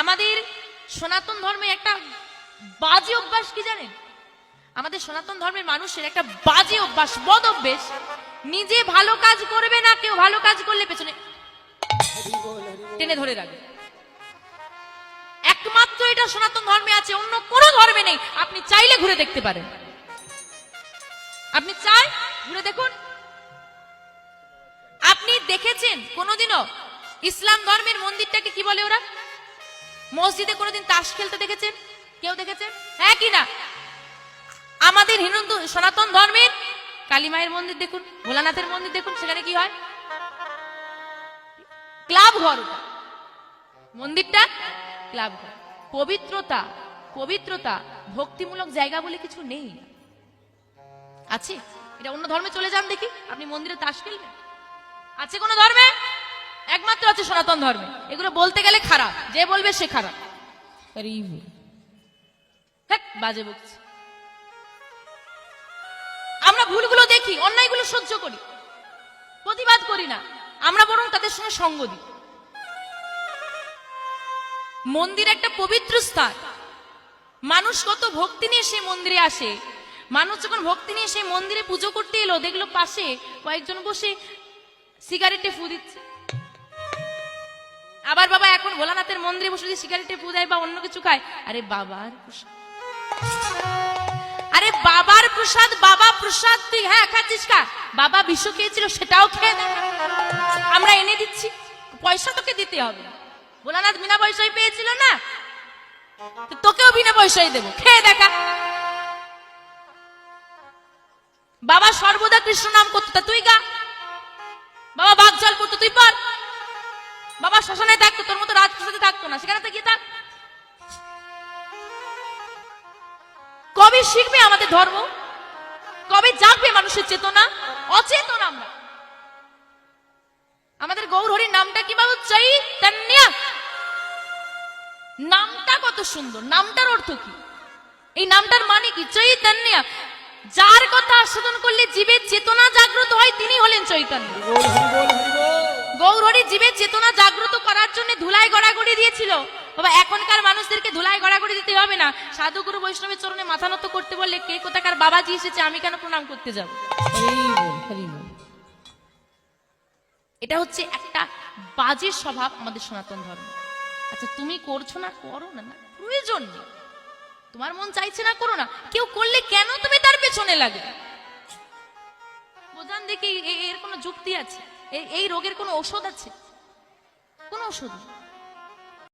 আমাদের সনাতন ধর্মে একটা বাজে অভ্যাস কি জানেন? আমাদের সনাতন ধর্মের মানুষের একটা বাজে অভ্যাস, বদ অভ্যেস। নিজে ভালো কাজ করবে না, কেউ ভালো কাজ করলে পেছনে টেনে ধরে রাখবে। একমাত্র এটা সনাতন ধর্মে আছে, অন্য কোনো ধর্মে নেই। আপনি চাইলে ঘুরে দেখতে পারেন। আপনি চাই, ঘুরে দেখুন। আপনি দেখেছেন কোনোদিনও ইসলাম ধর্মের মন্দিরটাকে কি বলে ওরা? মসজিদে কোনোদিন তাস খেলতে দেখেছেন? কেউ দেখেছেন? হ্যাঁ কি না? আমাদের হিন্দু সনাতন ধর্মের কালী মায়ের মন্দির দেখুন, ভোলানাথের মন্দির দেখুন, সেখানে কি হয়? ক্লাব ঘর মন্দিরটা ক্লাব ঘর। পবিত্রতা পবিত্রতা, ভক্তিমূলক জায়গা বলে কিছু নেই। আছে? এটা অন্য ধর্মে চলে যান দেখি, আপনি মন্দিরে তাস খেলবেন? আছে কোন ধর্মে? একমাত্র আছে সনাতন ধর্মে। এগুলো বলতে গেলে খারাপ। যে বলবে সে খারাপ। বাজে বকছে। আমরা ভুলগুলো দেখি অন্যায়গুলো সহ্য করি। প্রতিবাদ করি না। আমরা বরং তাদের সঙ্গে সঙ্গ দিই। মন্দির একটা পবিত্র স্থান। মানুষ কত ভক্তি নিয়ে সেই মন্দিরে আসে। মানুষ যখন ভক্তি নিয়ে সেই মন্দিরে পুজো করতে এলো দেখল পাশে কয়েকজন বসে সিগারেটে ফু দিচ্ছে। আবার বাবা এখন ভোলানাথের মন্দিরে বসে যদি সিগারেটে ফু বা অন্য কিছু খায়, আরে বাবার আরে বাবার প্রসাদ, বাবা প্রসাদ তুই হ্যাঁ খাচ্ছিস খা। বাবা বিষ খেয়েছিল, সেটাও খেয়ে দে। আমরা এনে দিচ্ছি। পয়সা তোকে দিতে হবে। ভোলানাথ বিনা পয়সায় পেয়েছিল না? তোকেও বিনা পয়সায় দেবো। খেয়ে দেখা বাবা সর্বদা কৃষ্ণ নাম করতো। তুই গা। বাবা বাঘ জল পড়তো, তুই পর বাবা শ্মশানে থাকতো, তোর মতো রাজপ্রসাদে থাকতো না, সেখানে গিয়ে থাক। কবে শিখবে আমাদের ধর্ম? কবে জাগবে মানুষের চেতনা? অচেতন আমরা। আমাদের গৌরহরির নামটা কি বাবু? চৈতন্য। নামটা কত সুন্দর, নামটার অর্থ কি? এই নামটার মানে কি? চৈতন্য। যার কথা আস্বাদন করলে জীবের চেতনা জাগ্রত হয়, তিনি হলেন চৈতন্য। জীবের চেতনা জাগ্রত করার জন্য ধুলাই গড়াগড়ি দিয়েছিল। বাবা, এখনকার মানুষদেরকে ধুলাই গড়াগড়ি দিতে হবে না। সাধুগুরু বৈষ্ণবের চরণে মাথা নত করতে বললে কে কোথাকার বাবাজি এসেছে, আমি কেন প্রণাম করতে যাব? এটা হচ্ছে একটা বাজে স্বভাব আমাদের সনাতন ধর্ম। আচ্ছা তুমি করছ না? করো না না। প্রয়োজন নেই। তোমার মন চাইছে না, করো না। কেউ করলে কেন তুমি তার পেছনে লাগে? বোঝান দেখি এর কোনো যুক্তি আছে? এই রোগের কোনো ওষুধ আছে কোনো ওষুধ নেই।